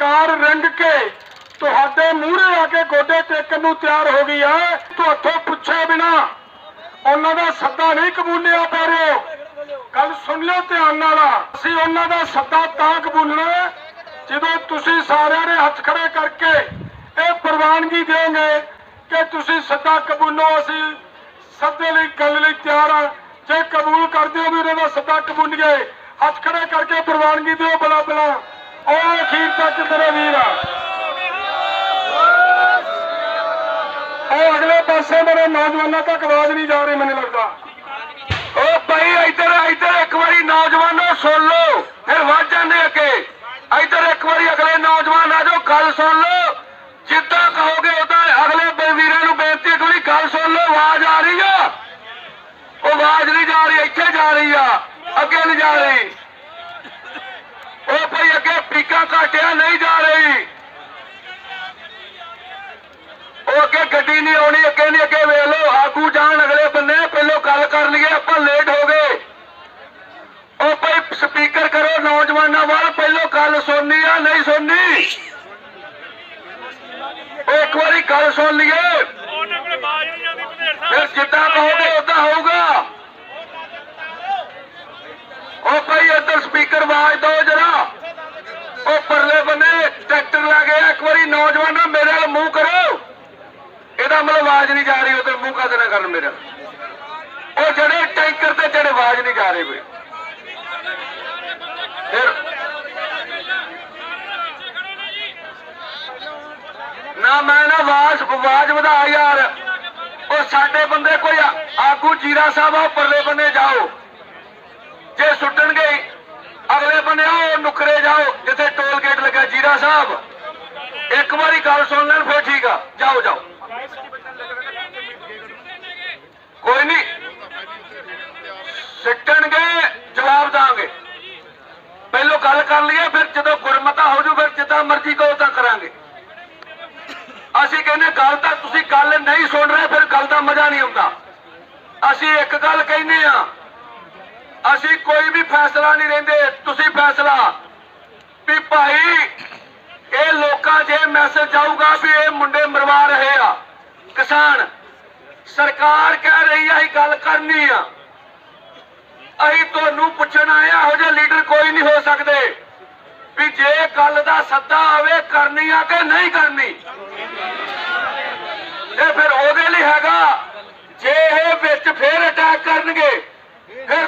ਸਰਕਾਰ ਰੰਗ ਕੇ ਤੁਹਾਡੇ ਮੂਹਰੇ ਆ ਕੇ ਗੋਡੇ ਟੇਕਣ ਨੂੰ ਤਿਆਰ ਹੋ ਗਈ ਹੈ ਤੁਹਾਥੋਂ ਪੁੱਛੇ ਬਿਨਾ। ਉਹਨਾਂ ਦਾ ਸੱਦਾ ਨਹੀਂ ਕਬੂਲਿਆ ਪਾ ਰਹੇ ਹੋ। ਸੁਣ ਲਿਓ ਧਿਆਨ ਨਾਲ। ਅਸੀਂ ਉਹਨਾਂ ਦਾ ਸੱਦਾ ਤਾਂ ਕਬੂਲਣਾ ਜਦੋਂ ਤੁਸੀਂ ਸਾਰਿਆਂ ਨੇ ਹੱਥ ਖੜੇ ਕਰਕੇ ਇਹ ਪ੍ਰਵਾਨਗੀ ਦਿਓਗੇ ਕਿ ਤੁਸੀਂ ਸੱਦਾ ਕਬੂਲੋ। ਅਸੀਂ ਸੱਦੇ ਲਈ, ਗੱਲ ਲਈ ਤਿਆਰ ਆ ਜੇ ਕਬੂਲ ਕਰਦੇ ਹੋ ਵੀ ਉਹਨਾਂ ਦਾ ਸੱਦਾ ਕਬੂਲੀਏ, ਹੱਥ ਖੜੇ ਕਰਕੇ ਪ੍ਰਵਾਨਗੀ ਦਿਓ ਬਲਾ ਬਲਾ ਉਹ ਅਖੀਰ ਤੱਕ ਮੇਰੇ ਵੀਰ ਆ। ਉਹ ਅਗਲੇ ਪਾਸੇ ਮੇਰੇ ਨੌਜਵਾਨਾਂ ਤੱਕ ਆਵਾਜ਼ ਨਹੀਂ ਜਾ ਰਹੀ ਮੈਨੂੰ ਲੱਗਦਾ। ਓ ਭਾਈ, ਇੱਧਰ ਇੱਧਰ ਇੱਕ ਵਾਰੀ ਨੌਜਵਾਨੋ ਸੁਣ ਲਓ, ਫਿਰ ਵੱਧ ਜਾਂਦੇ ਅੱਗੇ। ਇੱਧਰ ਇੱਕ ਵਾਰੀ ਅਗਲੇ ਨੌਜਵਾਨ ਆ ਜਾਓ, ਗੱਲ ਸੁਣ ਲਓ। ਜਿੱਦਾਂ ਕਹੋਗੇ ਉਦਾਂ ਅਗਲੇ ਬ- ਵੀਰਾਂ ਨੂੰ ਬੇਨਤੀ ਹੈ ਕਿ ਗੱਲ ਸੁਣ ਲਓ, ਆਵਾਜ਼ ਆ ਰਹੀ ਆ। ਉਹ ਆਵਾਜ਼ ਨਹੀਂ ਜਾ ਰਹੀ, ਇੱਥੇ ਜਾ ਰਹੀ ਆ, ਅੱਗੇ ਨਹੀਂ ਜਾ ਰਹੀ ਉਹ ਭਾਈ ਅੱਗੇ ਪੀਕਾਂ ਨਹੀਂ ਜਾ ਰਹੀ। ਉਹ ਅੱਗੇ ਗੱਡੀ ਨਹੀਂ ਆਉਣੀ, ਅੱਗੇ ਨਹੀਂ, ਅੱਗੇ ਵੇਖ ਲਓ, ਆਗੂ ਜਾਣ ਅਗਲੇ ਬੰਨੇ, ਪਹਿਲੋਂ ਗੱਲ ਕਰ ਲਈਏ, ਆਪਾਂ ਲੇਟ ਹੋ ਗਏ। ਉਹ ਭਾਈ ਸਪੀਕਰ ਕਰੋ, ਨੌਜਵਾਨਾਂ ਵੱਲ, ਪਹਿਲੋਂ ਗੱਲ ਸੁਣਨੀ ਆ, ਨਹੀਂ ਸੁਣਨੀ? ਉਹ ਇੱਕ ਵਾਰੀ ਗੱਲ ਸੁਣ ਲਈਏ। ਫਿਰ ਜਿੱਦਾਂ ਕਹੋਗੇ ਉਦਾਂ ਹੋਊਗਾ। ਉਹ ਭਾਈ ਇੱਧਰ ਸਪੀਕਰ ਆਵਾਜ਼ ਦਿਓ ਜਰਾ। ਉਹ ਪਰਲੇ ਬੰਨੇ ਟਰੈਕਟਰ ਲਾ ਗਿਆ ਇੱਕ ਵਾਰੀ ਨੌਜਵਾਨਾਂ ਮੇਰੇ ਵੱਲ ਮੂੰਹ ਕਰੋ। ਇਹਦਾ ਮਤਲਬ ਆਵਾਜ਼ ਨਹੀਂ ਜਾ ਰਹੀ ਉਧਰ ਮੂੰਹ ਕਾਦੇ ਨਾ ਕਰਨ ਮੇਰਾ? ਉਹ ਜਿਹੜੇ ਟੈਂਕਰ ਤੇ ਜਿਹੜੇ ਆਵਾਜ਼ ਨਹੀਂ ਜਾ ਰਹੇ ਵੇ ਫਿਰ ਨਾ ਮੈਂ ਨਾ ਆਵਾਜ਼ ਆਵਾਜ਼ ਵਧਾ ਯਾਰ। ਉਹ ਸਾਡੇ ਬੰਦੇ ਕੋਈ ਆਗੂ ਜੀਰਾ ਸਾਹਿਬ ਆ ਪਰਲੇ ਬੰਨੇ ਜਾਓ। ਜੇ ਸੁੱਟਣਗੇ ਅਗਲੇ ਬੰਨੇ ਉਹ ਨੁਕਰੇ ਜਾਓ, ਜਿੱਥੇ ਟੋਲ ਗੇਟ ਲੱਗਾ ਜੀਰਾ ਸਾਹਿਬ। ਇੱਕ ਵਾਰੀ ਗੱਲ ਸੁਣ ਲੈਣ, ਫਿਰ ਠੀਕ ਆ। ਜਾਓ ਜਾਓ। ਕੋਈ ਨਹੀਂ। ਸਿੱਟਣਗੇ, ਜਵਾਬ ਦਾਂਗੇ। ਪਹਿਲੋਂ ਗੱਲ ਕਰ ਲਈਏ, ਫਿਰ ਜਦੋਂ ਗੁਰਮਤਾ ਹੋ ਜੂ, ਫਿਰ ਜਿੱਦਾਂ ਮਰਜ਼ੀ ਕਹੋ ਤਾਂ ਕਰਾਂਗੇ। ਅਸੀਂ ਕਹਿੰਦੇ, ਗੱਲ ਤਾਂ ਤੁਸੀਂ ਗੱਲ ਨਹੀਂ ਸੁਣ ਰਹੇ, ਫਿਰ ਗੱਲ ਦਾ ਮਜ਼ਾ ਨਹੀਂ ਆਉਂਦਾ। ਅਸੀਂ ਇੱਕ ਗੱਲ ਕਹਿੰਦੇ ਆ ਅਸੀਂ ਕੋਈ ਵੀ ਫੈਸਲਾ ਨਹੀਂ ਰਹਿੰਦੇ ਤੁਸੀਂ ਫੈਸਲਾ। ਵੀ ਭਾਈ, ਇਹ ਲੋਕਾਂ 'ਚ ਇਹ ਮੈਸੇਜ ਜਾਊਗਾ ਵੀ ਇਹ ਮੁੰਡੇ ਮਰਵਾ ਰਹੇ ਆ। ਕਿਸਾਨ, ਸਰਕਾਰ ਕਹਿ ਰਹੀ ਆ, ਅਸੀਂ ਗੱਲ ਕਰਨੀ ਆ। ਅਸੀਂ ਤੁਹਾਨੂੰ ਪੁੱਛਣ ਆਏ ਆ, ਇਹੋ ਜਿਹੇ ਲੀਡਰ ਕੋਈ ਨਹੀਂ ਹੋ ਸਕਦੇ। ਵੀ ਜੇ ਗੱਲ ਦਾ ਸੱਦਾ ਆਵੇ, ਕਰਨੀ ਆ ਕਿ ਨਹੀਂ ਕਰਨੀ? ਇਹ ਫਿਰ ਉਹਦੇ ਲਈ ਹੈਗਾ ਜੇ ਇਹ ਵਿੱਚ ਫੇਰ ਅਟੈਕ ਕਰਨਗੇ ਫਿਰ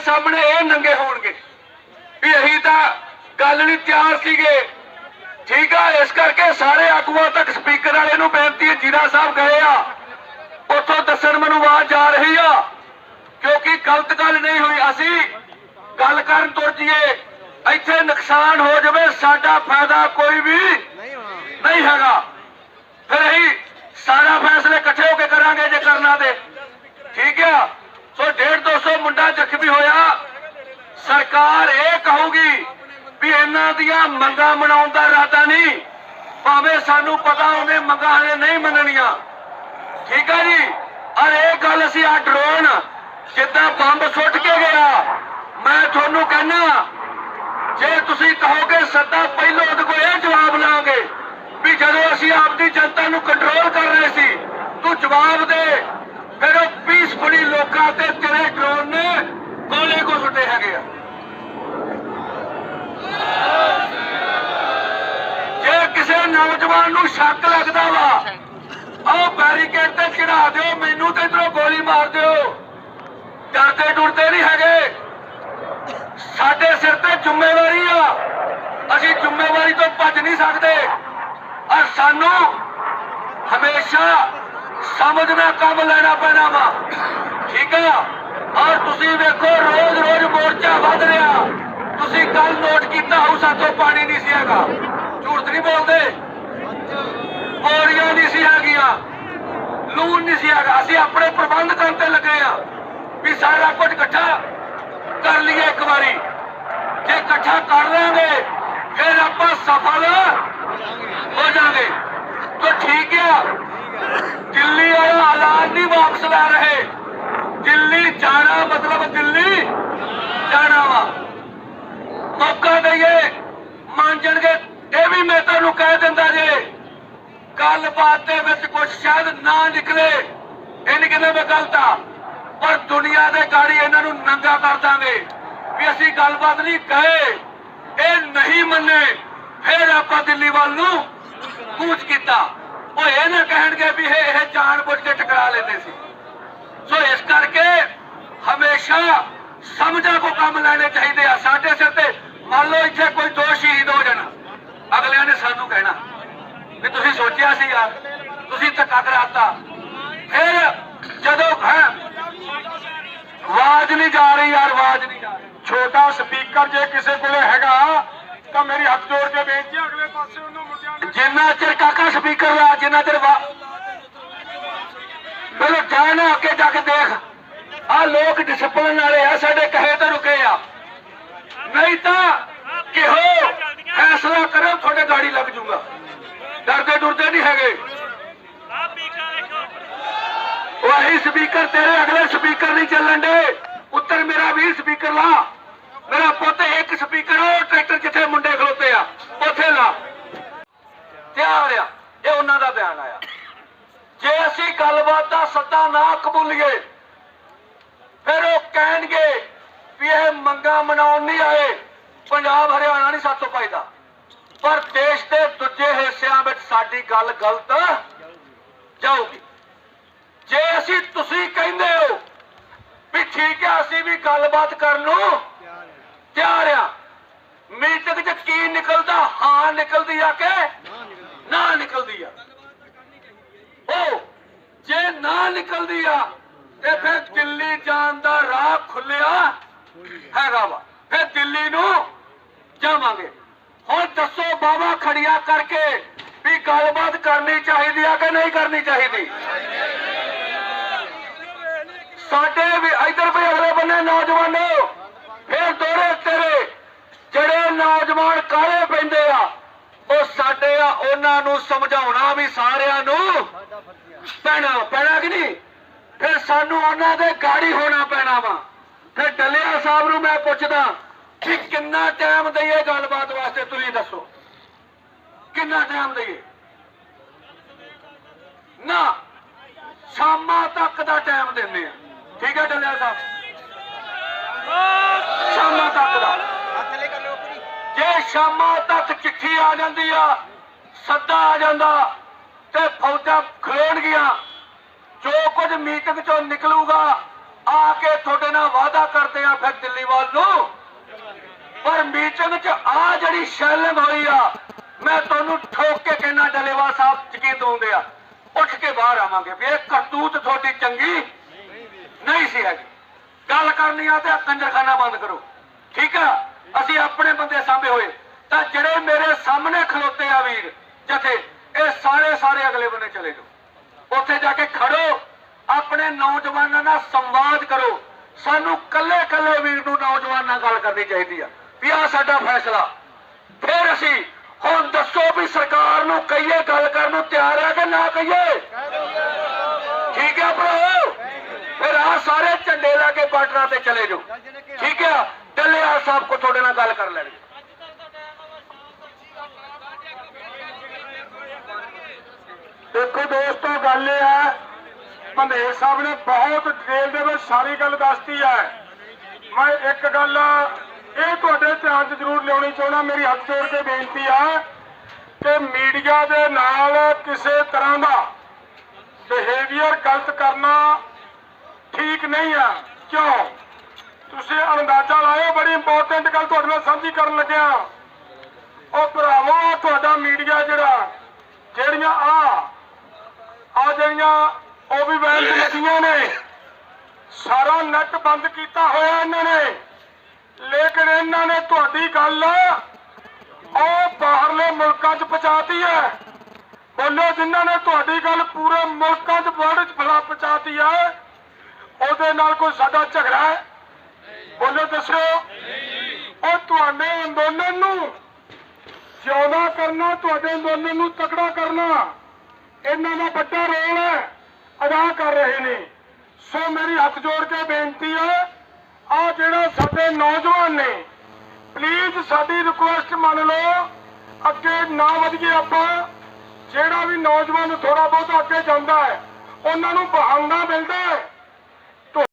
ਦੁਨੀਆ ਸਾਹਮਣੇ ਇਹ ਨੰਗੇ ਹੋਣਗੇ ਵੀ ਅਸੀਂ ਤਾਂ ਗੱਲ ਲਈ ਤਿਆਰ ਸੀਗੇ। ਠੀਕ ਆ, ਇਸ ਕਰਕੇ ਸਾਰੇ ਆਗੂਆਂ ਤੱਕ ਸਪੀਕਰ ਵਾਲੇ ਨੂੰ ਬੇਨਤੀ ਹੈ, ਜੀਰਾ ਸਾਹਿਬ ਗਏ ਆ। ਉੱਥੋਂ ਦੱਸਣ ਮੈਨੂੰ ਆਵਾਜ਼ ਜਾ ਰਹੀ ਆ, ਕਿਉਂਕਿ ਗਲਤ ਗੱਲ ਨਹੀਂ ਹੋਈ। ਅਸੀਂ ਗੱਲ ਕਰਨ ਤੁਰ ਜੀਏ, ਇੱਥੇ ਨੁਕਸਾਨ ਹੋ ਜਾਵੇ, ਸਾਡਾ ਫਾਇਦਾ ਕੋਈ ਵੀ ਨਹੀਂ ਹੈਗਾ। ਫਿਰ ਅਸੀਂ ਸਾਰਾ ਫੈਸਲੇ ਇਕੱਠੇ ਹੋ ਕੇ ਕਰਾਂਗੇ ਜੇ ਕਰਨਾ ਤੇ। ਠੀਕ ਆ? ਸੋ 1.5 200 ਮੁੰਡਾ ਜ਼ਖਮੀ ਹੋਇਆ। ਸਰਕਾਰ ਇਹ ਕਹੂਗੀ ਵੀ ਇਹਨਾਂ ਦੀਆਂ ਮੰਗਾਂ ਮਨਾਉਣ ਦਾ ਇਰਾਦਾ ਨਹੀਂ। ਭਾਵੇਂ ਸਾਨੂੰ ਪਤਾ ਉਹਨੇ ਮੰਗਾਂ ਹਲੇ ਨਹੀਂ ਮੰਨਣੀਆਂ। ਠੀਕ ਆ ਜੀ? ਔਰ ਇਹ ਗੱਲ ਅਸੀਂ ਆ ਡਰੋਨ, ਜਿੱਦਾਂ ਬੰਬ ਸੁੱਟ ਕੇ ਗਿਆ। ਮੈਂ ਤੁਹਾਨੂੰ ਕਹਿੰਦਾ, ਜੇ ਤੁਸੀਂ ਕਹੋਗੇ ਸੱਦਾ ਪਹਿਲੋਂ ਉਹਦੇ ਕੋਲ ਇਹ ਜਵਾਬ ਲਾਂਗੇ, ਵੀ ਜਦੋਂ ਅਸੀਂ ਆਪਦੀ ਜਨਤਾ ਨੂੰ ਕੰਟਰੋਲ ਕਰ ਰਹੇ ਸੀ, ਤੂੰ ਜਵਾਬ ਦੇ। ਫਿਰ ਉਹ ਪੀਸਫੁਲੀ ਲੋਕਾਂ ਤੇ ਤੇਰੇ ਡਰੋਨ ਨੇ ਗੋਲੇ ਕੋ ਸੁੱਟੇ ਹੈਗੇ ਆ। ਜੇ ਕਿਸੇ ਨੌਜਵਾਨ ਨੂੰ ਸ਼ੱਕ ਲੱਗਦਾ ਵਾ, ਆਹ ਬੈਰੀਕੇਡ ਤੇ ਚੜਾ ਦਿਓ, ਮੈਨੂੰ ਤੇ ਇਧਰੋਂ ਗੋਲੀ ਮਾਰ ਦਿਓ। ਡਰਦੇ ਡੁਰਦੇ ਨਹੀਂ ਹੈਗੇ। ਸਾਡੇ ਸਿਰ ਤੇ ਜ਼ਿੰਮੇਵਾਰੀ ਆ। ਅਸੀਂ ਜ਼ਿੰਮੇਵਾਰੀ ਤੋਂ ਭੱਜ ਨਹੀਂ ਸਕਦੇ। ਔਰ ਸਾਨੂੰ ਹਮੇਸ਼ਾ ਸਮਝਣਾ ਕੰਮ ਲੈਣਾ ਪੈਣਾ ਵਾ। ਠੀਕ ਆ? ਔਰ ਤੁਸੀਂ ਵੇਖੋ ਰੋਜ਼ ਰੋਜ਼ ਮੋਰਚਾ ਵੱਧ ਰਿਹਾ। ਤੁਸੀਂ ਕੱਲ ਨੋਟ ਕੀਤਾ ਹੋਊ ਸਾਥੋਂ ਪਾਣੀ ਨਹੀਂ ਸੀ ਹੈਗਾ। ਝੂਠ ਨਹੀਂ ਬੋਲਦੇ? ਬੋਰੀਆਂ ਨਹੀਂ ਸੀ ਹੈਗੀਆਂ। ਲੂਣ ਨਹੀਂ ਸੀ ਹੈਗਾ। ਅਸੀਂ ਆਪਣੇ ਪ੍ਰਬੰਧ ਕਰਨ ਤੇ ਲੱਗੇ ਆ ਵੀ ਸਾਰਾ ਕੁਝ ਇਕੱਠਾ ਕਰ ਲਈਏ ਇੱਕ ਵਾਰੀ। ਜੇ ਇਕੱਠਾ ਕਰ ਲਾਂਗੇ, ਫਿਰ ਆਪਾਂ ਸਫਲ ਹੋ ਜਾਾਂਗੇ ਤਾਂ ਠੀਕ ਆ ਦਿੱਲੀ ਵਾਲਾ ਐਲਾਨ ਨਹੀਂ ਵਾਪਸ ਲੈ ਰਹੇ ਦਿੱਲੀ, ਜਾਣਾ ਮਤਲਬ ਦਿੱਲੀ, ਜਾਣਾ ਵਾ। ਮੌਕਾ ਦਈਏ, ਮੰਨ ਇਹ ਵੀ ਮੈਂ ਤੁਹਾਨੂੰ ਕਹਿ ਦਿੰਦਾ ਜੇ, ਗੱਲਬਾਤ ਦੇ ਵਿੱਚ ਕੁਝ ਸ਼ਾਇਦ ਨਾ ਨਿਕਲੇ, ਇਹ ਕਹਿੰਦਾ ਮੈਂ ਗਲਤ ਆ, ਪਰ ਦੁਨੀਆ ਦੇ ਗਾੜੀ ਇਹਨਾਂ ਨੂੰ ਨੰਗਾ ਕਰ ਦਾਂਗੇ, ਵੀ ਅਸੀਂ ਗੱਲਬਾਤ ਨਹੀਂ ਕਹੇ, ਇਹ ਨਹੀਂ ਮੰਨੇ, ਫਿਰ ਆਪਾਂ ਦਿੱਲੀ ਵੱਲ ਨੂੰ ਕੂਚ ਕੀਤਾ। ਉਹ ਇਹ ਨਾ ਕਹਿਣਗੇ ਵੀ ਇਹ ਇਹ ਜਾਣ ਬੁੱਝ ਕੇ ਟਕਰਾ ਲੈਂਦੇ ਸੀ। ਸੋ ਇਸ ਕਰਕੇ ਹਮੇਸ਼ਾ ਸਮਝਾ ਕੋ ਕੰਮ ਲੈਣੇ ਚਾਹੀਦੇ ਆ। ਸਾਡੇ ਸਿਰ ਤੇ ਮੰਨ ਲਓ ਇੱਥੇ ਕੋਈ ਦੋ ਸ਼ਹੀਦ ਹੋ ਜਾਣਾ। ਅਗਲਿਆਂ ਨੇ ਸਾਨੂੰ ਕਹਿਣਾ ਵੀ ਤੁਸੀਂ ਸੋਚਿਆ ਸੀ ਯਾਰ ਤੁਸੀਂ ਧੱਕਾ ਕਰਾਤਾ। ਫਿਰ ਜਦੋਂ ਹੈ, ਆਵਾਜ਼ ਨਹੀਂ ਜਾ ਰਹੀ ਯਾਰ, ਆਵਾਜ਼ ਨਹੀਂ ਜਾ ਰਹੀ। ਛੋਟਾ ਸਪੀਕਰ ਜੇ ਕਿਸੇ ਕੋਲੇ ਹੈਗਾ, ਤਾਂ ਮੇਰੀ ਹੱਥ ਜੋੜ ਕੇ ਬੇਨਤੀ ਅਗਲੇ ਪਾਸੇ ਉਹਨਾਂ ਮੁੰਡਿਆਂ ਨੂੰ ਜਿੰਨਾ ਚਿਰ ਕਾਕਾ ਸਪੀਕਰ ਲਾ ਜਿੰਨਾ ਚਿਰ ਵਾ ਨਾ ਅੱਗੇ ਜਾ ਕੇ ਦੇਖ। ਆ ਲੋਕ ਡਿਸਪਲਿਨ ਵਾਲੇ ਆ, ਸਾਡੇ ਕਹੇ ਤੇ ਰੁਕੇ ਆ। ਨਹੀਂ ਤਾਂ ਕਿਹੋ ਫੈਸਲਾ ਕਰੋ ਤੁਹਾਡੇ ਗਾੜੀ ਲੱਗ ਜੂਗਾ। ਡਰਦੇ ਡੁਰਦੇ ਨਹੀਂ ਹੈਗੇ। ਆ ਸਪੀਕਰ ਤੇਰੇ ਅਗਲੇ ਸਪੀਕਰ ਨਹੀਂ ਚੱਲਣ ਦੇ। ਉੱਤਰ ਮੇਰਾ ਵੀ ਸਪੀਕਰ ਲਾ। ਮੇਰਾ ਪੁੱਤ ਇੱਕ ਸਪੀਕਰ ਉਹ ਟਰੈਕਟਰ ਜਿੱਥੇ ਮੁੰਡੇ ਖਲੋਤੇ ਆ, ਉੱਥੇ ਲਾ। ਤਿਆਰ ਆ। ਇਹ ਉਹਨਾਂ ਦਾ ਬਿਆਨ ਆਇਆ। ਜੇ ਅਸੀਂ ਗੱਲਬਾਤ ਦਾ ਸੱਦਾ ਨਾ ਕਬੂਲੀਏ, ਫਿਰ ਉਹ ਕਹਿਣਗੇ ਵੀ ਇਹ ਮੰਗਾ ਮਨਾਉਣ ਨਹੀਂ ਆਏ। ਪੰਜਾਬ ਹਰਿਆਣਾ ਨਹੀਂ ਸਾਥੋਂ ਪਾਈਦਾ ਪਰ ਦੇਸ਼ ਦੇ ਦੂਜੇ ਹਿੱਸਿਆਂ ਵਿੱਚ ਸਾਡੀ ਗੱਲ ਗਲਤ ਜਾਊਗੀ। ਜੇ ਅਸੀਂ ਤੁਸੀਂ ਕਹਿੰਦੇ ਹੋ ਵੀ ਠੀਕ ਹੈ, ਅਸੀਂ ਵੀ ਗੱਲਬਾਤ ਕਰਨ ਨੂੰ ਤਿਆਰ ਆ। ਮੀਟਿੰਗ 'ਚ ਕੀ ਨਿਕਲਦਾ, ਹਾਂ ਨਿਕਲਦੀ ਆ ਕਿ ਨਾ ਨਿਕਲਦੀ ਆ। ਉਹ ਜੇ ਨਾ ਨਿਕਲਦੀ ਆ, ਤੇ ਫਿਰ ਦਿੱਲੀ ਜਾਣ ਦਾ ਰਾਹ ਖੁੱਲਿਆ ਹੈਗਾ ਵਾ। ਫਿਰ ਦਿੱਲੀ ਨੂੰ ਜਾਵਾਂਗੇ। ਹੁਣ ਦੱਸੋ ਬਾਬਾ ਖੜੀਆਂ ਕਰਕੇ ਵੀ ਗੱਲਬਾਤ ਕਰਨੀ ਚਾਹੀਦੀ ਆ ਕਿ ਨਹੀਂ ਕਰਨੀ ਚਾਹੀਦੀ? ਸਾਡੇ ਵੀ ਇਧਰ ਵੀ ਅਗਲੇ ਬੰਨੇ ਨੌਜਵਾਨੋ, ਫਿਰ ਦੋਰੇ ਤੇਰੇ ਜਿਹੜੇ ਨੌਜਵਾਨ ਕਾਲੇ ਪੈਂਦੇ ਆ, ਉਹ ਸਾਡੇ ਆ, ਉਹਨਾਂ ਨੂੰ ਸਮਝਾਉਣਾ ਵੀ ਸਾਰਿਆਂ ਨੂੰ ਪੈਣਾ ਪੈਣਾ ਕਿ ਨਹੀਂ? ਫਿਰ ਸਾਨੂੰ ਉਹਨਾਂ ਦੇ ਗਾੜੀ ਹੋਣਾ ਪੈਣਾ ਵਾ। ਫਿਰ ਡੱਲਿਆ ਸਾਹਿਬ ਨੂੰ ਮੈਂ ਪੁੱਛਦਾ ਕਿ ਕਿੰਨਾ ਟਾਈਮ ਦਈਏ ਗੱਲਬਾਤ ਵਾਸਤੇ, ਤੁਸੀਂ ਦੱਸੋ। ਕਿੰਨਾ ਟਾਈਮ ਦਈਏ? ਨਾ, ਸ਼ਾਮਾਂ ਤੱਕ ਦਾ ਟਾਈਮ ਦਿੰਦੇ ਆ। ਠੀਕ ਹੈ ਡੱਲਿਆ ਸਾਹਿਬ? ਸ਼ਾਮਾਂ ਤੱਕ ਦਾ। ਜੇ ਸ਼ਾਮਾਂ ਤੱਕ ਚਿੱਠੀ ਆ ਜਾਂਦੀ ਆ, ਸੱਦਾ ਆ ਜਾਂਦਾ ਤੇ ਫੌਜਾਂ ਖਲੋਣਗੀਆਂ। ਜੋ ਕੁਝ ਮੀਟਿੰਗ ਚੋਂ ਨਿਕਲੂਗਾ, ਆ ਕੇ ਤੁਹਾਡੇ ਨਾਲ ਵਾਅਦਾ ਕਰਦੇ ਆ ਫਿਰ ਦਿੱਲੀ ਵੱਲ ਨੂੰ। ਪਰ ਮੀਟਿੰਗ 'ਚ ਆ ਜਿਹੜੀ ਸ਼ੈਲਿੰਗ ਹੋਈ ਆ, ਮੈਂ ਤੁਹਾਨੂੰ ਠੋਕ ਕੇ ਕਹਿਣਾ ਡਲੇਵਾ ਸਾਹਿਬ, ਯਕੀਨ ਦਵਾਉਂਦੇ ਆ, ਉੱਠ ਕੇ ਬਾਹਰ ਆਵਾਂਗੇ ਵੀ ਇਹ ਕਰਤੂਤ ਤੁਹਾਡੀ ਚੰਗੀ ਨਹੀਂ ਸੀ ਹੈਗੀ। ਗੱਲ ਕਰਨੀ ਆ ਤੇ ਕੰਜਰਖਾਨਾ ਬੰਦ ਕਰੋ। ਠੀਕ ਆ? ਅਸੀਂ ਆਪਣੇ ਬੰਦੇ ਸਾਂਭੇ ਹੋਏ। ਤਾਂ ਜਿਹੜੇ ਮੇਰੇ ਸਾਹਮਣੇ ਖਲੋਤੇ ਆ ਵੀਰ, ਜਥੇ ਇਹ ਸਾਰੇ ਸਾਰੇ ਅਗਲੇ ਬੰਨੇ ਚਲੇ ਜਾਓ। ਉੱਥੇ ਜਾ ਕੇ ਖੜੋ, ਆਪਣੇ ਨੌਜਵਾਨਾਂ ਨਾਲ ਸੰਵਾਦ ਕਰੋ। ਸਾਨੂੰ ਕੱਲੇ ਕੱਲੇ ਵੀਰ ਨੂੰ ਨੌਜਵਾਨ ਨਾਲ ਗੱਲ ਕਰਨੀ ਚਾਹੀਦੀ ਆ, ਵੀ ਆ ਸਾਡਾ ਫੈਸਲਾ। ਫਿਰ ਅਸੀਂ ਹੁਣ ਦੱਸੋ ਵੀ ਸਰਕਾਰ ਨੂੰ ਕਹੀਏ ਗੱਲ ਕਰਨ ਨੂੰ ਤਿਆਰ ਹੈ ਕਿ ਨਾ ਕਹੀਏ? ਠੀਕ ਹੈ ਭਰਾ? ਫਿਰ ਆ ਸਾਰੇ ਝੰਡੇ ਲਾ ਕੇ ਬਾਰਡਰਾਂ ਤੇ ਚਲੇ ਜਾਓ। ਠੀਕ ਹੈ ਡੱਲੇ ਸਾਹਿਬ ਕੋ ਤੁਹਾਡੇ ਨਾਲ ਗੱਲ ਕਰ ਲੈਣਗੇ। ਦੇਖੋ ਦੋਸਤੋ, ਗੱਲ ਇਹ ਹੈ ਭੰਦੇਰ ਸਾਹਿਬ ਨੇ ਬਹੁਤ ਡਿਟੇਲ ਦੇ ਵਿੱਚ ਸਾਰੀ ਗੱਲ ਦੱਸਤੀ ਹੈ। ਮੈਂ ਇੱਕ ਗੱਲ ਇਹ ਤੁਹਾਡੇ ਧਿਆਨ 'ਚ ਜ਼ਰੂਰ ਲਿਆਉਣੀ ਚਾਹੁੰਦਾ, ਮੇਰੀ ਹੱਥ ਜੋੜ ਕੇ ਬੇਨਤੀ ਹੈ ਕਿ ਮੀਡੀਆ ਦੇ ਨਾਲ ਕਿਸੇ ਤਰ੍ਹਾਂ ਦਾ ਬਿਹੇਵੀਅਰ ਗਲਤ ਕਰਨਾ ਠੀਕ ਨਹੀਂ ਆ। ਕਿਉਂ? ਤੁਸੀਂ ਅੰਦਾਜ਼ਾ ਲਾਇਓ, ਬੜੀ ਇੰਪੋਰਟੈਂਟ ਗੱਲ ਤੁਹਾਡੇ ਨਾਲ ਸਾਂਝੀ ਕਰਨ ਲੱਗਿਆ। ਉਹ ਭਰਾਵੋ, ਤੁਹਾਡਾ ਮੀਡੀਆ ਜਿਹੜਾ, ਜਿਹੜੀਆਂ ਆ ਆ ਜਿਹੜੀਆਂ ਉਹ ਵੀ ਵੈਨ ਲੱਗੀਆਂ ਨੇ। ਸਾਰਾ ਨੈਟ ਬੰਦ ਕੀਤਾ ਹੋਇਆ ਇਹਨਾਂ ਨੇ। ਲੇਕਿਨ ਇਹਨਾਂ ਨੇ ਤੁਹਾਡੀ ਗੱਲ ਉਹ ਬਾਹਰਲੇ ਮੁਲਕਾਂ 'ਚ ਪਹੁੰਚਾਤੀ ਹੈ। ਬੋਲੋ, ਜਿਨ੍ਹਾਂ ਨੇ ਤੁਹਾਡੀ ਗੱਲ ਪੂਰੇ ਮੁਲਕਾਂ 'ਚ ਵਰਲਡ 'ਚ ਫਲਾ, ਪਹੁੰਚਾਤੀ ਹੈ, ਉਹਦੇ ਨਾਲ ਕੋਈ ਸਾਡਾ ਝਗੜਾ ਹੈ? ਬੋਲੋ ਦੱਸਿਓ ਉਹ ਤੁਹਾਡੇ ਅੰਦੋਲਨ ਨੂੰ ਜਿਉਂਦਾ ਕਰਨਾ, ਤੁਹਾਡੇ ਅੰਦੋਲਨ ਨੂੰ ਤਕੜਾ ਕਰਨਾ। ਇਹਨਾਂ ਦਾ ਵੱਡਾ ਰੋਲ ਅਦਾ ਕਰ ਰਹੇ ਨੇ। ਸੋ ਮੇਰੀ ਹੱਥ ਜੋੜ ਕੇ ਬੇਨਤੀ ਹੈ ਆ ਜਿਹੜਾ ਸਾਡੇ ਨੌਜਵਾਨ ਨੇ ਪਲੀਜ਼ ਸਾਡੀ ਰਿਕੁਐਸਟ ਮੰਨ ਲਓ, ਅੱਗੇ ਨਾ ਵਧੀਏ ਆਪਾਂ, ਜਿਹੜਾ ਵੀ ਨੌਜਵਾਨ ਥੋੜਾ ਬਹੁਤ ਅੱਗੇ ਜਾਂਦਾ ਹੈ, ਉਹਨਾਂ ਨੂੰ ਬਹਾਨਾ ਮਿਲਦਾ ਹੈ।